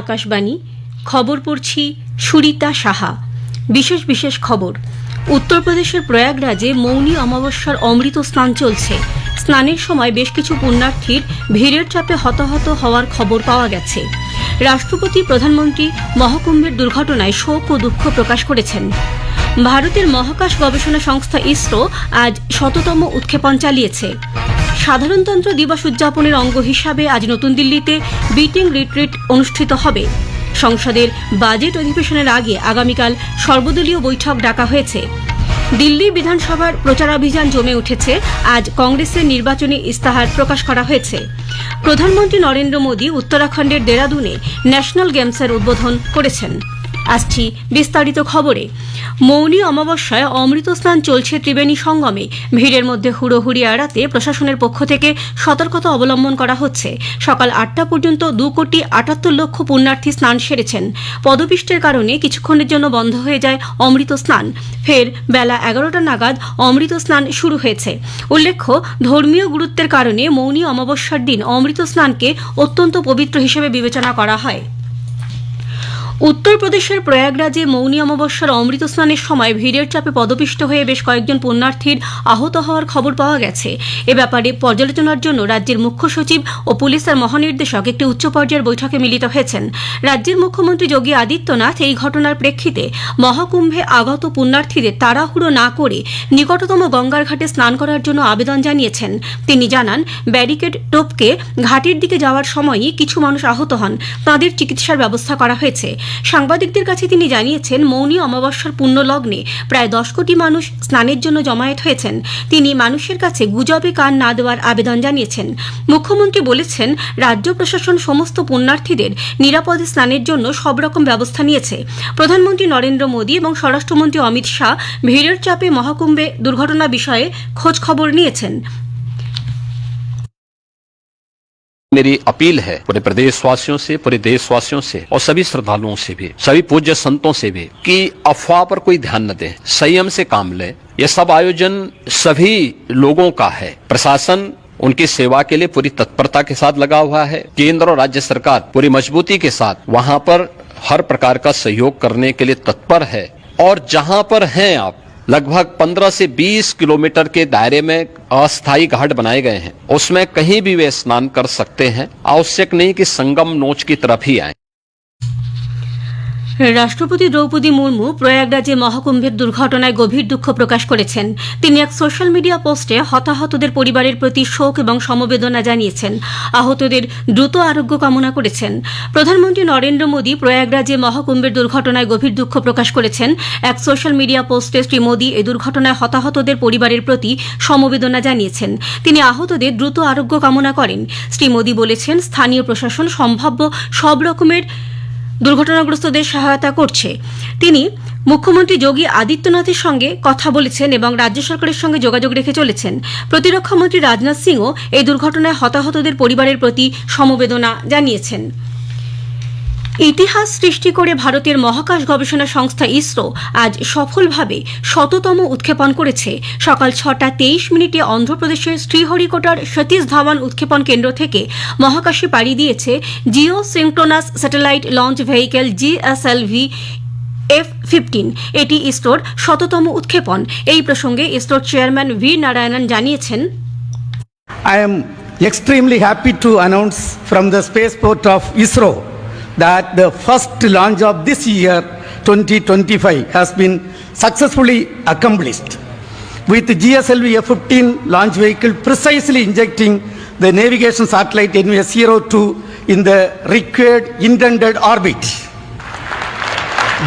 আকাশবাণী, খবর পড়ছি সুরিতা সাহা। বিশেষ বিশেষ খবর, উত্তরপ্রদেশের প্রয়াগরাজে মৌনী অমাবস্যার অমৃত স্নান চলছে। স্নানের সময় বেশ কিছু পুণ্যার্থীর ভিড়ের চাপে হতাহত হওয়ার খবর পাওয়া গেছে। রাষ্ট্রপতি, প্রধানমন্ত্রী মহাকুম্ভের দুর্ঘটনায় শোক ও দুঃখ প্রকাশ করেছেন। ভারতের মহাকাশ গবেষণা সংস্থা ইসরো আজ শততম উৎক্ষেপণ চালিয়েছে। সাধারণতন্ত্র দিবস উদযাপনের অঙ্গ হিসাবে আজ নতুন দিল্লিতে বিটিং রিট্রিট অনুষ্ঠিত হবে। সংসদের বাজেট অধিবেশনের আগে আগামীকাল সর্বদলীয় বৈঠক ডাকা হয়েছে। দিল্লি বিধানসভার প্রচারাভিযান জমে উঠেছে। আজ কংগ্রেসের নির্বাচনী ইস্তাহার প্রকাশ করা হয়েছে। প্রধানমন্ত্রী নরেন্দ্র মোদী উত্তরাখণ্ডের দেরাদুনে ন্যাশনাল গেমসের উদ্বোধন করেছেন। আসছি বিস্তারিত খবরে। মৌনী অমাবস্যায় অমৃত স্নান চলছে ত্রিবেণী সঙ্গমে। ভিড়ের মধ্যে হুড়োহুড়ি এড়াতে প্রশাসনের পক্ষ থেকে সতর্কতা অবলম্বন করা হচ্ছে। সকাল আটটা পর্যন্ত দু কোটি আটাত্তর লক্ষ পুণ্যার্থী স্নান সেরেছেন। পদপিষ্টের কারণে কিছুক্ষণের জন্য বন্ধ হয়ে যায় অমৃত স্নান। ফের বেলা এগারোটা নাগাদ অমৃত স্নান শুরু হয়েছে। উল্লেখ্য, ধর্মীয় গুরুত্বের কারণে মৌনী অমাবস্যার দিন অমৃত স্নানকে অত্যন্ত পবিত্র হিসেবে বিবেচনা করা হয়। উত্তরপ্রদেশের প্রয়াগরাজে মৌনী অমাবস্যার অমৃত স্নানের সময় ভিড়ের চাপে পদপিষ্ট হয়ে বেশ কয়েকজন পুণ্যার্থীর আহত হওয়ার খবর পাওয়া গেছে। এ ব্যাপারে পর্যালোচনার জন্য রাজ্যের মুখ্য সচিব ও পুলিশের মহানির্দেশক একটি উচ্চ পর্যায়ের বৈঠকে মিলিত হয়েছেন। রাজ্যের মুখ্যমন্ত্রী যোগী আদিত্যনাথ এই ঘটনার প্রেক্ষিতে মহাকুম্ভে আগত পুণ্যার্থীদের তাড়াহুড়ো না করে নিকটতম গঙ্গার ঘাটে স্নান করার জন্য আবেদন জানিয়েছেন। তিনি জানান, ব্যারিকেড টোপকে ঘাটের দিকে যাওয়ার সময়ই কিছু মানুষ আহত হন। তাঁদের চিকিৎসার ব্যবস্থা করা হয়েছে। সাংবাদিকদের কাছে তিনি জানিয়েছেন, মৌনী অমাবস্যার পুণ্য লগ্নে প্রায় দশ কোটি মানুষ স্নানের জন্য জমায়েত হয়েছেন। তিনি মানুষের কাছে গুজবে কান না দেওয়ার আবেদন জানিয়েছেন। মুখ্যমন্ত্রী বলেছেন, রাজ্য প্রশাসন সমস্ত পুণ্যার্থীদের নিরাপদে স্নানের জন্য সব রকম ব্যবস্থা নিয়েছে। প্রধানমন্ত্রী নরেন্দ্র মোদী এবং স্বরাষ্ট্রমন্ত্রী অমিত শাহ ভিড়ের চাপে মহাকুম্ভে দুর্ঘটনা বিষয়ে খোঁজ খবর নিয়েছেন। मेरी अपील है पूरे प्रदेशवासियों से, पूरे देशवासियों से और सभी श्रद्धालुओं से भी, सभी पूज्य संतों से भी कि अफवाह पर कोई ध्यान न दें, संयम से काम लें। यह सब आयोजन सभी लोगों का है। प्रशासन उनकी सेवा के लिए पूरी तत्परता के साथ लगा हुआ है। केंद्र और राज्य सरकार पूरी मजबूती के साथ वहाँ पर हर प्रकार का सहयोग करने के लिए तत्पर है। और जहाँ पर हैं आप लगभग 15 से 20 किलोमीटर के दायरे में अस्थायी घाट बनाए गए हैं। उसमें कहीं भी वे स्नान कर सकते हैं। आवश्यक नहीं कि संगम नोच की तरफ़ ही आए। রাষ্ট্রপতি দ্রৌপদী মুর্মু প্রয়াগরাজে মহাকুম্ভের দুর্ঘটনায় গভীর দুঃখ প্রকাশ করেছেন। তিনি এক সোশ্যাল মিডিয়া পোস্টে হতাহতদের পরিবারের প্রতি শোক এবং সমবেদনা জানিয়েছেন। আহতদের দ্রুত আরোগ্য কামনা করেছেন। প্রধানমন্ত্রী নরেন্দ্র মোদী প্রয়াগরাজে মহাকুম্ভের দুর্ঘটনায় গভীর দুঃখ প্রকাশ করেছেন। এক সোশ্যাল মিডিয়া পোস্টে শ্রী মোদী এই দুর্ঘটনায় হতাহতদের পরিবারের প্রতি সমবেদনা জানিয়েছেন। তিনি আহতদের দ্রুত আরোগ্য কামনা করেন। শ্রী মোদী বলেছেন, স্থানীয় প্রশাসন সম্ভাব্য সব রকমের দুর্ঘটনাগ্রস্তদের সহায়তা করছে। তিনি মুখ্যমন্ত্রী যোগী আদিত্যনাথের সঙ্গে কথা বলেছেন এবং রাজ্য সরকারের সঙ্গে যোগাযোগ রেখে চলেছেন। প্রতিরক্ষামন্ত্রী রাজনাথ সিংও এই দুর্ঘটনায় হতাহতদের পরিবারের প্রতি সমবেদনা জানিয়েছেন। ইতিহাস সৃষ্টি করে ভারতের মহাকাশ গবেষণা সংস্থা ইসরো আজ সফলভাবে শততম উৎক্ষেপণ করেছে। সকাল ছটা তেইশ মিনিটে অন্ধ্রপ্রদেশের শ্রীহরিকোটার সতীশ ধাওয়ান উৎক্ষেপণ কেন্দ্র থেকে মহাকাশে পাড়ি দিয়েছে geosynchronous satellite launch vehicle GSLV F fifteen. এটি ইসরোর শততম উৎক্ষেপণ। এই প্রসঙ্গে ইসরোর চেয়ারম্যান ভি নারায়ণন জানিয়েছেন, I am extremely happy to announce from the spaceport of ISRO that the first launch of this year 2025 has been successfully accomplished with GSLV F-15 launch vehicle precisely injecting the navigation satellite NVS-02 in the required intended orbit.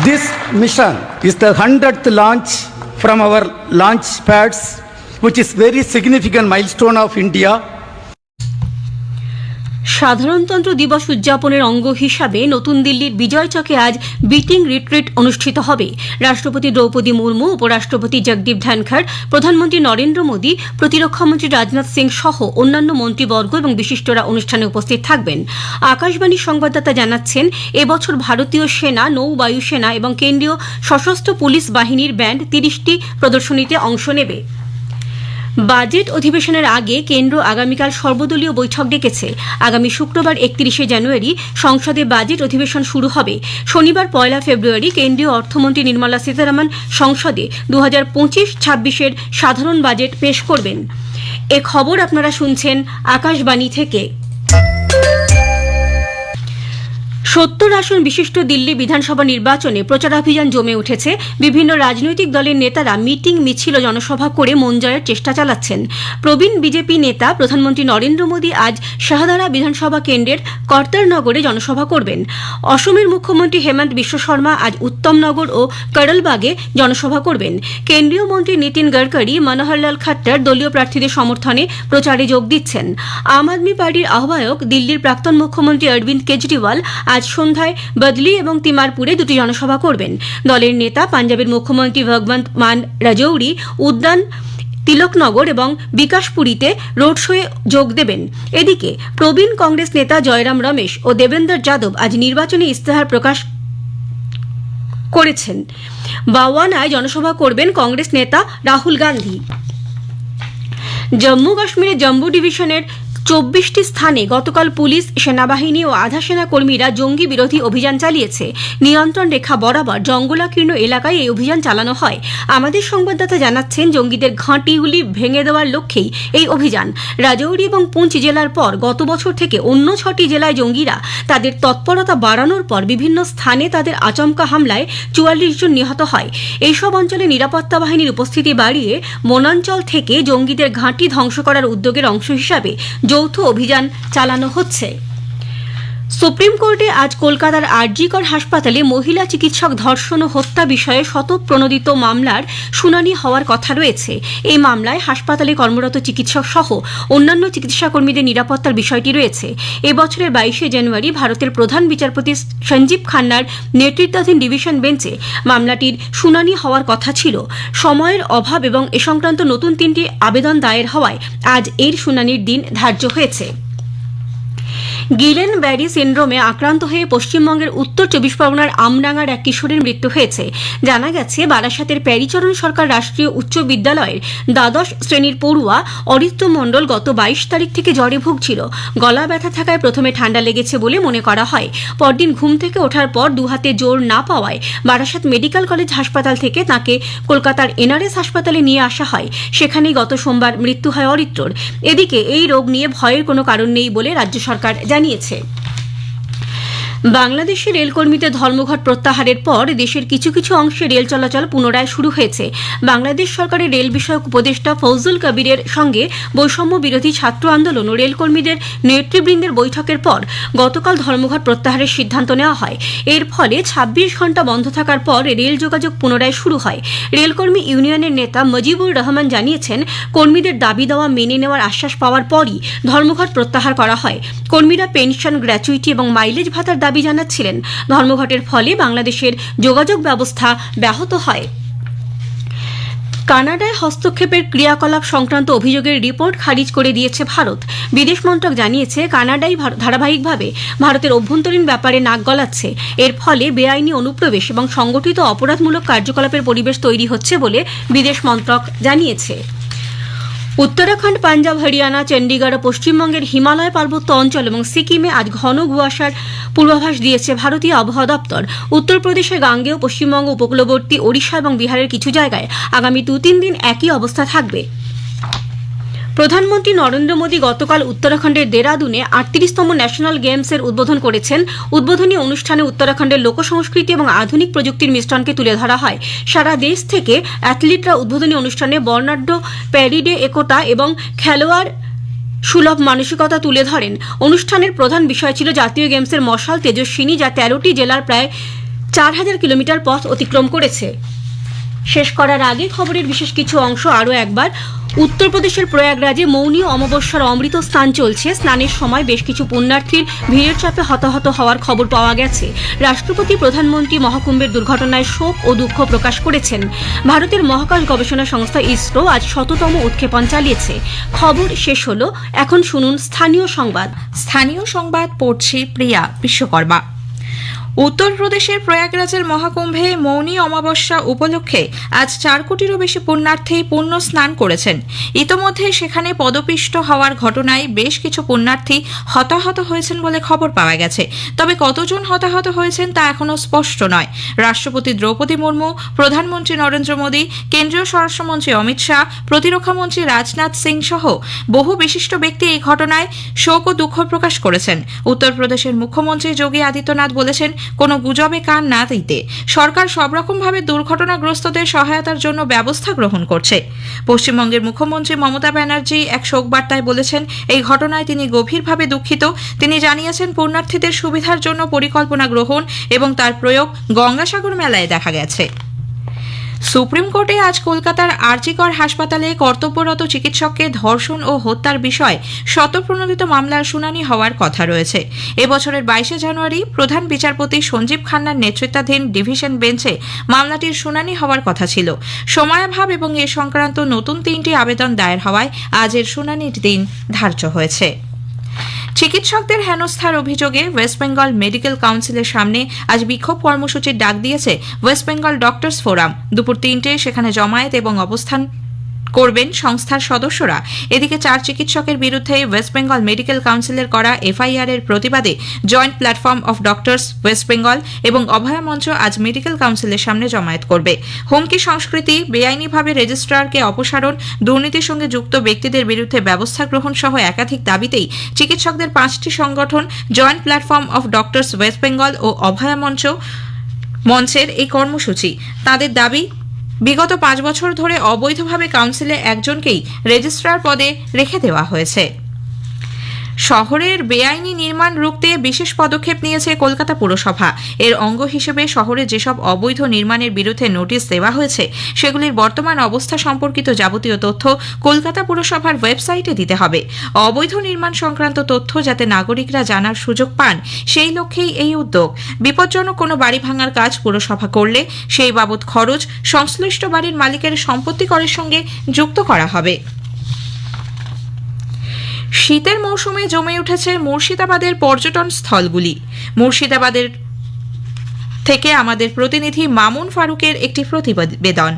This mission is the 100th launch from our launch pads, which is very significant milestone of India সাধারণতন্ত্র দিবস উদযাপনের অঙ্গ হিসাবে নতুন দিল্লির বিজয় চকে আজ beating retreat অনুষ্ঠিত হবে। রাষ্ট্রপতি দ্রৌপদী মুর্মু, উপরাষ্ট্রপতি জগদীপ ধনখড়, প্রধানমন্ত্রী নরেন্দ্র মোদী প্রতিরক্ষামন্ত্রী রাজনাথ সিং সহ অন্যান্য মন্ত্রীবর্গ এবং বিশিষ্টরা অনুষ্ঠানে উপস্থিত থাকবেন। আকাশবাণী সংবাদদাতা জানাচ্ছেন, এবছর ভারতীয় সেনা, নৌ বায়ুসেনা এবং কেন্দ্রীয় সশস্ত্র পুলিশ বাহিনীর ব্যান্ড তিরিশটি প্রদর্শনীতে অংশ নেবে। বাজেট অধিবেশনের আগে কেন্দ্র আগামীকাল সর্বদলীয় বৈঠক ডেকেছে। আগামী শুক্রবার একত্রিশে জানুয়ারি সংসদে বাজেট অধিবেশন শুরু হবে। শনিবার পয়লা ফেব্রুয়ারি কেন্দ্রীয় অর্থমন্ত্রী নির্মলা সীতারামন সংসদে দু হাজার পঁচিশ ছাব্বিশের সাধারণ বাজেট পেশ করবেন। এ খবর আপনারা শুনছেন আকাশবাণী থেকে। সত্তর আসন বিশিষ্ট দিল্লি বিধানসভা নির্বাচনে প্রচারাভিযান জমে উঠেছে। বিভিন্ন রাজনৈতিক দলের নেতারা মিটিং মিছিল জনসভা করে মন জয়ের চেষ্টা চালাচ্ছেন। প্রবীণ বিজেপি নেতা প্রধানমন্ত্রী নরেন্দ্র মোদী আজ শাহদারা বিধানসভা কেন্দ্রের কর্তারনগরে জনসভা করবেন। অসমের মুখ্যমন্ত্রী হেমন্ত বিশ্ব শর্মা আজ উত্তমনগর ও করলবাগে জনসভা করবেন। কেন্দ্রীয় মন্ত্রী নীতিন গডকরি, মনোহরলাল খাট্টার দলীয় প্রার্থীদের সমর্থনে প্রচারে যোগ দিচ্ছেন। আম আদমি পার্টির আহ্বায়ক, দিল্লির প্রাক্তন মুখ্যমন্ত্রী অরবিন্দ কেজরিওয়াল আজ সন্ধ্যায় বদলি এবং তিমারপুরে দুটি জনসভা করবেন। দলের নেতা পাঞ্জাবের মুখ্যমন্ত্রী ভগবন্ত মান রাজৌরি, উদ্যান, তিলকনগর এবং বিকাশপুরীতে রোড শোয়ে যোগ দেবেন। এদিকে প্রবীণ কংগ্রেস নেতা জয়রাম রমেশ ও দেবেন্দর যাদব আজ নির্বাচনী ইস্তেহার প্রকাশ করেছেন। বাওয়ানায় জনসভা করবেন কংগ্রেস নেতা রাহুল গান্ধী। জম্মু কাশ্মীরের জম্মু ডিভিশনের চব্বিশটি স্থানে গতকাল পুলিশ, সেনাবাহিনী ও আধা সেনা কর্মীরা জঙ্গি বিরোধী অভিযান চালিয়েছে। নিয়ন্ত্রণ রেখা বরাবর জঙ্গলাকীর্ণ এলাকায় এই অভিযান চালানো হয়। আমাদের সংবাদদাতা জানাচ্ছেন, জঙ্গিদের ঘাঁটিগুলি ভেঙে দেওয়ার লক্ষ্যেই এই অভিযান। রাজৌরি এবং পুঞ্চ জেলার পর গত বছর থেকে অন্য ছটি জেলায় জঙ্গিরা তাদের তৎপরতা বাড়ানোর পর বিভিন্ন স্থানে তাদের আচমকা হামলায় চুয়াল্লিশ জন নিহত হয়। এইসব অঞ্চলে নিরাপত্তা বাহিনীর উপস্থিতি বাড়িয়ে, বনাঞ্চল থেকে জঙ্গিদের ঘাঁটি ধ্বংস করার উদ্যোগের অংশ হিসাবে যৌথ অভিযান চালানো হচ্ছে। সুপ্রিম কোর্টে আজ কলকাতার আরজিকর হাসপাতালে মহিলা চিকিৎসক ধর্ষণ ও হত্যা বিষয়ে শতপ্রণোদিত মামলার শুনানি হওয়ার কথা রয়েছে। এই মামলায় হাসপাতালে কর্মরত চিকিৎসক সহ অন্যান্য চিকিৎসা কর্মীদের নিরাপত্তার বিষয়টি রয়েছে। এবছরের বাইশে জানুয়ারি ভারতের প্রধান বিচারপতি সঞ্জীব খান্নার নেতৃত্বাধীন ডিভিশন বেঞ্চে মামলাটির শুনানি হওয়ার কথা ছিল। সময়ের অভাব এবং এ সংক্রান্ত নতুন তিনটি আবেদন দায়ের হওয়ায় আজ এর শুনানির দিন ধার্য হয়েছে। গিলেন ব্যারি সিন্ড্রোমে আক্রান্ত হয়ে পশ্চিমবঙ্গের উত্তর চব্বিশ পরগনার আমডাঙ্গার এক কিশোরের মৃত্যু হয়েছে। জানা গেছে, বারাসাতের প্যারিচরণ সরকার রাষ্ট্রীয় উচ্চ বিদ্যালয়ের দ্বাদশ শ্রেণির পড়ুয়া অরিত্র মণ্ডল গত বাইশ তারিখ থেকে জ্বরে ভুগছিল। গলা ব্যথা থাকায় প্রথমে ঠান্ডা লেগেছে বলে মনে করা হয়। পরদিন ঘুম থেকে ওঠার পর দুহাতে জোর না পাওয়ায় বারাসাত মেডিকেল কলেজ হাসপাতাল থেকে তাকে কলকাতার এনআরএস হাসপাতালে নিয়ে আসা হয়। সেখানেই গত সোমবার মৃত্যু হয় অরিত্রর। এদিকে এই রোগ নিয়ে ভয়ের কোনো কারণ নেই বলে রাজ্য সরকার জানিয়েছে। বাংলাদেশে রেলকর্মীদের ধর্মঘট প্রত্যাহারের পর দেশের কিছু কিছু অংশে রেল চলাচল পুনরায় শুরু হয়েছে। বাংলাদেশ সরকারের রেল বিষয়ক উপদেষ্টা ফৌজুল কবিরের সঙ্গে বৈষম্য বিরোধী ছাত্র আন্দোলন ও রেলকর্মীদের নেতৃবৃন্দের বৈঠকের পর গতকাল ধর্মঘট প্রত্যাহারের সিদ্ধান্ত নেওয়া হয়। এর ফলে ২৬ ঘণ্টা বন্ধ থাকার পর রেল যোগাযোগ পুনরায় শুরু হয়। রেলকর্মী ইউনিয়নের নেতা মজিবুর রহমান জানিয়েছেন, কর্মীদের দাবি দেওয়া মেনে নেওয়ার আশ্বাস পাওয়ার পরই ধর্মঘট প্রত্যাহার করা হয়। কর্মীরা পেনশন, গ্র্যাচুইটি এবং মাইলেজ ভাতার দাবি জানাচ্ছিলেন। ধর্মঘটের ফলে বাংলাদেশের যোগাযোগ ব্যবস্থা ব্যাহত হয়। কানাডায় হস্তক্ষেপের ক্রিয়াকলাপ সংক্রান্ত অভিযোগের রিপোর্ট খারিজ করে দিয়েছে ভারত। বিদেশ মন্ত্রক জানিয়েছে, কানাডাই ধারাবাহিকভাবে ভারতের অভ্যন্তরীণ ব্যাপারে নাক গলাচ্ছে। এর ফলে বেআইনি অনুপ্রবেশ এবং সংগঠিত অপরাধমূলক কার্যকলাপের পরিবেশ তৈরি হচ্ছে বলে বিদেশ মন্ত্রক জানিয়েছে। উত্তরাখণ্ড, পাঞ্জাব, হরিয়ানা, চণ্ডীগড় পশ্চিমবঙ্গের হিমালয় পার্বত্য অঞ্চল এবং সিকিমে আজ ঘন কুয়াশার পূর্বাভাস দিয়েছে ভারতীয় আবহাওয়া দপ্তর। উত্তরপ্রদেশের গাঙ্গেয় পশ্চিমবঙ্গ উপকূলবর্তী ওড়িশা এবং বিহারের কিছু জায়গায় আগামী দু তিন দিন একই অবস্থা থাকবে। প্রধানমন্ত্রী নরেন্দ্র মোদী গতকাল উত্তরাখণ্ডের দেরাদুনে আটত্রিশতম ন্যাশনাল গেমসের উদ্বোধন করেছেন। উদ্বোধনী অনুষ্ঠানে উত্তরাখণ্ডের লোকসংস্কৃতি এবং আধুনিক প্রযুক্তির মিশ্রণকে তুলে ধরা হয়। সারা দেশ থেকে অ্যাথলিটরা উদ্বোধনী অনুষ্ঠানে বর্ণাঢ্য, প্যারিডে একতা এবং খেলোয়াড় সুলভ মানসিকতা তুলে ধরেন। অনুষ্ঠানের প্রধান বিষয় ছিল জাতীয় গেমসের মশাল তেজস্বিনী যা তেরোটি জেলার প্রায় চার হাজার কিলোমিটার পথ অতিক্রম করেছে। শেষ করার আগে খবরের বিশেষ কিছু অংশ আরও একবার। উত্তরপ্রদেশের প্রয়াগরাজে মৌনী অমাবস্যার অমৃত স্নান চলছে। স্নানের সময় বেশ কিছু পুণ্যার্থীর ভিড়ের চাপে হতাহত হওয়ার খবর পাওয়া গেছে। রাষ্ট্রপতি, প্রধানমন্ত্রী মহাকুম্ভের দুর্ঘটনায় শোক ও দুঃখ প্রকাশ করেছেন। ভারতের মহাকাশ গবেষণা সংস্থা ইসরো আজ শততম উৎক্ষেপণ চালিয়েছে। খবর শেষ হলো। এখন শুনুন স্থানীয় সংবাদ। স্থানীয় সংবাদ পড়ছে প্রিয়া বিশ্বকর্মা। উত্তরপ্রদেশের প্রয়াগরাজের মহাকুম্ভে মৌনী অমাবস্যা উপলক্ষে আজ চার কোটিরও বেশি পুণ্যার্থী পুণ্য স্নান করেছেন। ইতোমধ্যে সেখানে পদপিষ্ট হওয়ার ঘটনায় বেশ কিছু পুণ্যার্থী হতাহত হয়েছেন বলে খবর পাওয়া গেছে। তবে কতজন হতাহত হয়েছেন তা এখনও স্পষ্ট নয়। রাষ্ট্রপতি দ্রৌপদী মুর্মু, প্রধানমন্ত্রী নরেন্দ্র মোদী, কেন্দ্রীয় স্বরাষ্ট্রমন্ত্রী অমিত শাহ, প্রতিরক্ষামন্ত্রী রাজনাথ সিং সহ বহু বিশিষ্ট ব্যক্তি এই ঘটনায় শোক ও দুঃখ প্রকাশ করেছেন। উত্তরপ্রদেশের মুখ্যমন্ত্রী যোগী আদিত্যনাথ বলেছেন কোনো গুজবে কান না দিতে। সরকার সব রকমভাবে দুর্ঘটনাগ্রস্তদের সহায়তার জন্য ব্যবস্থা গ্রহণ করছে। পশ্চিমবঙ্গের মুখ্যমন্ত্রী মমতা ব্যানার্জি এক শোক বার্তায় বলেছেন, এই ঘটনায় তিনি গভীরভাবে দুঃখিত। তিনি জানিয়েছেন, পুণ্যার্থীদের সুবিধার জন্য পরিকল্পনা গ্রহণ এবং তার প্রয়োগ গঙ্গাসাগর মেলায় দেখা গেছে। সুপ্রিম কোর্টে আজ কলকাতার আরজিকর হাসপাতালে কর্তব্যরত চিকিৎসককে ধর্ষণ ও হত্যার বিষয়ে শতপ্রণোদিত মামলার শুনানি হওয়ার কথা রয়েছে। এবছরের বাইশে জানুয়ারি প্রধান বিচারপতি সঞ্জীব খান্নার নেতৃত্বাধীন ডিভিশন বেঞ্চে মামলাটির শুনানি হওয়ার কথা ছিল। সময়াভাব এবং এ সংক্রান্ত নতুন তিনটি আবেদন দায়ের হওয়ায় আজ এর শুনানির দিন ধার্য হয়েছে। চিকিৎসকদের হেনস্থার অভিযোগে ওয়েস্ট বেঙ্গল মেডিকেল কাউন্সিলের সামনে আজ বিক্ষোভ কর্মসূচির ডাক দিয়েছে ওয়েস্ট বেঙ্গল ডক্টর্স ফোরাম। দুপুর তিনটে সেখানে জমায়েত এবং অবস্থান করবেন সংস্থার সদস্যরা। এদিকে চার চিকিৎসকের বিরুদ্ধে ওয়েস্ট বেঙ্গল মেডিকেল কাউন্সিলের করা এফআইআর এর প্রতিবাদে joint platform of doctors West Bengal এবং অভয়া মঞ্চ আজ মেডিকেল কাউন্সিলের সামনে জমায়েত করবে। হুমকি সংস্কৃতি, বেআইনিভাবে রেজিস্ট্রারকে অপসারণ, দুর্নীতির সঙ্গে যুক্ত ব্যক্তিদের বিরুদ্ধে ব্যবস্থা গ্রহণ সহ একাধিক দাবিতেই চিকিৎসকদের পাঁচটি সংগঠন joint platform of doctors West Bengal ও অভয়া মঞ্চ, মঞ্চের এই কর্মসূচি। তাদের দাবি বিগত পাঁচ বছর ধরে অবৈধভাবে কাউন্সিলে একজনকেই রেজিস্ট্রার পদে রেখে দেওয়া হয়েছে। শহরের বেআইনি নির্মাণ রুখতে বিশেষ পদক্ষেপ নিয়েছে কলকাতা পুরসভা। এর অঙ্গ হিসেবে শহরে যেসব অবৈধ নির্মাণের বিরুদ্ধে নোটিশ দেওয়া হয়েছে, সেগুলির বর্তমান অবস্থা সম্পর্কিত যাবতীয় তথ্য কলকাতা পুরসভার ওয়েবসাইটে দিতে হবে। অবৈধ নির্মাণ সংক্রান্ত তথ্য যাতে নাগরিকরা জানার সুযোগ পান, সেই লক্ষ্যেই এই উদ্যোগ। বিপজ্জনক কোনো বাড়ি ভাঙার কাজ পুরসভা করলে, সেই বাবদ খরচ সংশ্লিষ্ট বাড়ির মালিকের সম্পত্তি করের সঙ্গে যুক্ত করা হবে। শীতের মৌসুমে জমে উঠেছে মুর্শিদাবাদের পর্যটন স্থলগুলি। মুর্শিদাবাদের থেকে আমাদের প্রতিনিধি মামুন ফারুকের একটি প্রতিবেদন।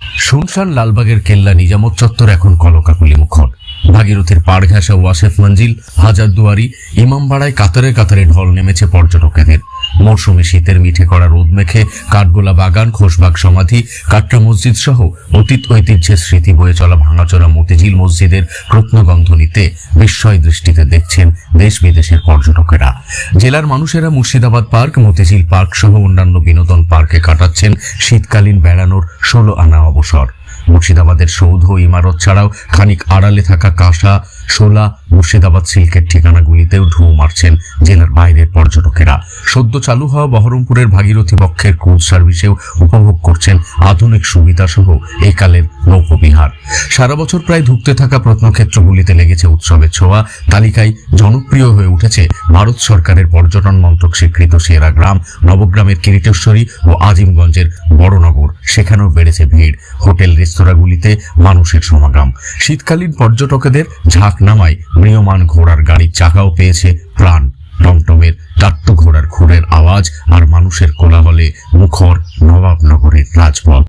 শুনশান লালবাগের কেল্লা নিজামত চত্বর এখন কলকাকুলি মুখর। ভাগীরথীর পাড় ঘাসা ওয়াসেফ মঞ্জিল, হাজারদুয়ারি, ইমামবাড়ায় কাতারে কাতারে ঢল নেমেছে পর্যটকেদের। মৌসুমী শীতের মিঠে করা রোদ মেখে কাঠগোলা বাগান খোশবাগ সমাধি, কাটরা মসজিদ সহ অতীত ঐতিহ্যের স্মৃতি বয়ে চলা ভাঙাচোরা মতিঝিল মসজিদের রত্নগন্ধ নিতে বিস্ময় দৃষ্টিতে দেখছেন দেশ বিদেশের পর্যটকেরা। জেলার মানুষেরা মুর্শিদাবাদ পার্ক, মতিঝিল পার্ক সহ অন্যান্য বিনোদন পার্কে কাটাচ্ছেন শীতকালীন বেড়ানোর ষোলো আনা অবসর। মুর্শিদাবাদের সৌধ ইমারত ছাড়াও খানিক আড়ালে থাকা কাঁসা শোলা মুর্শিদাবাদ সিল্কের ঠিকানাগুলিতেও ঢু মারছেন জেলার বাইরের পর্যটকেরা। সদ্য চালু হওয়া বহরমপুরের ভাগীরথী পক্ষের ক্রুজ সার্ভিসেও উপভোগ করছেন আধুনিক সুবিধা সহ এই কালের নৌকবিহার সারা বছর প্রায় ধুঁকতে থাকা প্রত্নক্ষেত্রগুলিতে লেগেছে উৎসবের ছোঁয়া। তালিকায় জনপ্রিয় হয়ে উঠেছে ভারত সরকারের পর্যটন মন্ত্রক স্বীকৃত সেরা গ্রাম নবগ্রামের কিরিটেশ্বরী ও আজিমগঞ্জের বড়নগর। সেখানেও বেড়েছে ভিড়। হোটেল, রেস্তোরাঁগুলিতে মানুষের সমাগম। শীতকালীন পর্যটকদের ঝাঁক নামায় মৃয়মান ঘোড়ার গাড়ির চাকাও পেয়েছে প্রাণ। টমটমের টাট্ট ঘোড়ার খুরের আওয়াজ আর মানুষের কোলাহলে মুখর নবাবনগরের রাজপথ।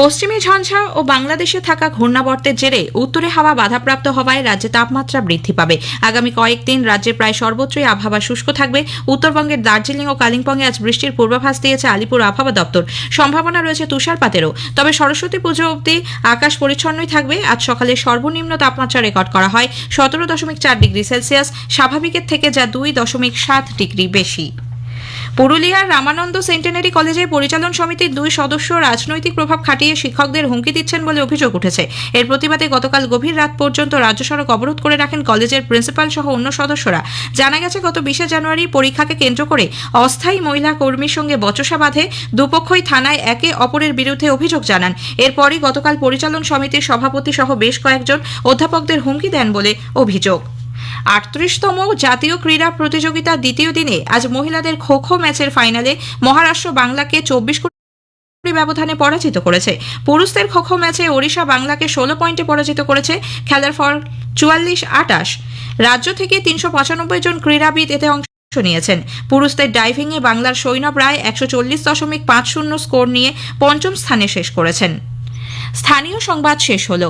পশ্চিমী ঝঞ্ঝা ও বাংলাদেশে থাকা ঘূর্ণাবর্তের জেরে উত্তরে হাওয়া বাধাপ্রাপ্ত হওয়ায় রাজ্যে তাপমাত্রা বৃদ্ধি পাবে। আগামী কয়েকদিন রাজ্যের প্রায় সর্বত্রই আবহাওয়া শুষ্ক থাকবে। উত্তরবঙ্গের দার্জিলিং ও কালিম্পংয়ে আজ বৃষ্টির পূর্বাভাস দিয়েছে আলিপুর আবহাওয়া দপ্তর। সম্ভাবনা রয়েছে তুষারপাতেরও। তবে সরস্বতী পুজো অবধি আকাশ পরিচ্ছন্নই থাকবে। আজ সকালে সর্বনিম্ন তাপমাত্রা রেকর্ড করা হয়। সতেরো দশমিক চার ডিগ্রি সেলসিয়াস। স্বাভাবিকের থেকে যা দুই দশমিক সাত ডিগ্রি বেশি। পুরুলিয়ার রামানন্দ সেন্টেনারি কলেজের পরিচালন সমিতির দুই সদস্য রাজনৈতিক প্রভাব খাটিয়ে শিক্ষকদের হুমকি দিচ্ছেন বলে অভিযোগ উঠেছে। এর প্রতিবাদে গতকাল গভীর রাত পর্যন্ত রাজ্য সড়ক অবরোধ করে রাখেন কলেজের প্রিন্সিপাল সহ অন্য সদস্যরা। জানা গেছে, গত বিশে জানুয়ারি পরীক্ষাকে কেন্দ্র করে অস্থায়ী মহিলা কর্মীর সঙ্গে বচসা বাঁধে দুপক্ষই থানায় একে অপরের বিরুদ্ধে অভিযোগ জানান। এরপরই গতকাল পরিচালন সমিতির সভাপতি সহ বেশ কয়েকজন অধ্যাপকদের হুমকি দেন বলে অভিযোগ। আটত্রিশতম জাতীয় ক্রীড়া প্রতিযোগিতার দ্বিতীয় দিনে আজ মহিলাদের খো খো ম্যাচের ফাইনালে মহারাষ্ট্র বাংলাকে চব্বিশ ব্যবধানে পরাজিত করেছে। পুরুষদের খো ম্যাচে ওড়িশা বাংলাকে ষোলো পয়েন্টে পরাজিত করেছে খেলার ফল চুয়াল্লিশ আটাশ। রাজ্য থেকে তিনশো পঁচানব্বই জন ক্রীড়াবিদ এতে অংশ নিয়েছেন। পুরুষদের ডাইভিংয়ে বাংলার সৈনব রায় একশো চল্লিশ দশমিক পাঁচ শূন্য স্কোর নিয়ে পঞ্চম স্থানে শেষ করেছেন। স্থানীয় সংবাদ শেষ হলো।